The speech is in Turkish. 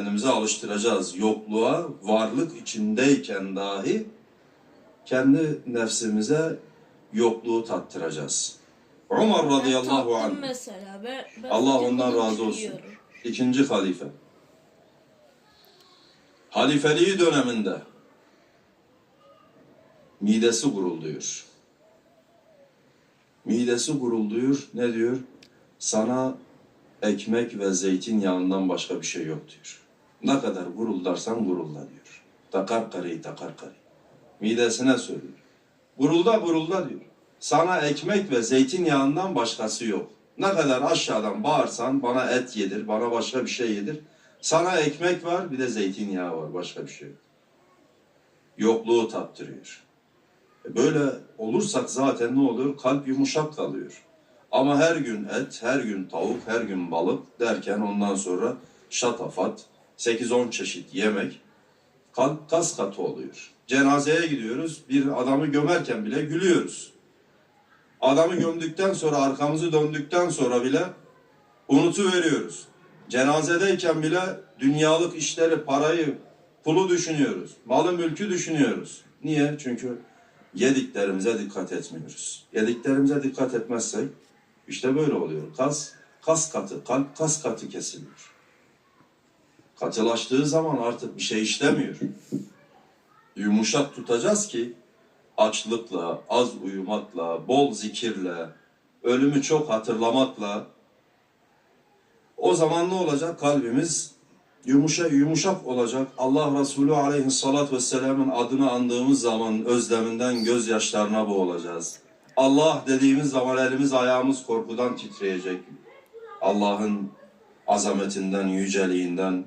kendimize alıştıracağız. Yokluğa, varlık içindeyken dahi kendi nefsimize yokluğu tattıracağız. Umar radıyallahu ben anh, tattım mesela. Ben, ben Allah ondan razı olsun. biliyorum. ikinci halife. Halifeliği döneminde midesi gurulduyor. Midesi gurulduyor. Ne diyor? Sana ekmek ve zeytinyağından başka bir şey yok diyor. Ne kadar guruldarsan gurulla diyor. Takar karıyı takar karıyı. Midesine söylüyor. Gurulda gurulda diyor. Sana ekmek ve zeytinyağından başkası yok. Ne kadar aşağıdan bağırsan bana et yedir, bana başka bir şey yedir. Sana ekmek var bir de zeytinyağı var başka bir şey yok. Yokluğu tattırıyor. E Böyle olursak zaten ne oluyor? Kalp yumuşak kalıyor. Ama her gün et, her gün tavuk, her gün balık derken ondan sonra şatafat, 8-10 çeşit yemek kalp kas katı oluyor. Cenazeye gidiyoruz, bir adamı gömerken bile gülüyoruz. Adamı gömdükten sonra, arkamızı döndükten sonra bile unutu veriyoruz. Cenazedeyken bile dünyalık işleri, parayı, pulu düşünüyoruz. Malı mülkü düşünüyoruz. Niye? Çünkü yediklerimize dikkat etmiyoruz. Yediklerimize dikkat etmezsek işte böyle oluyor. Kas, kas katı, kalp kas katı kesiliyor. Katılaştığı zaman artık bir şey işlemiyor. Yumuşak tutacağız ki açlıkla, az uyumakla, bol zikirle, ölümü çok hatırlamakla o zaman ne olacak? Kalbimiz yumuşak yumuşak olacak. Allah Resulü aleyhissalatü vesselamın adını andığımız zaman özleminden gözyaşlarına boğulacağız. Allah dediğimiz zaman elimiz ayağımız korkudan titreyecek. Allah'ın azametinden, yüceliğinden,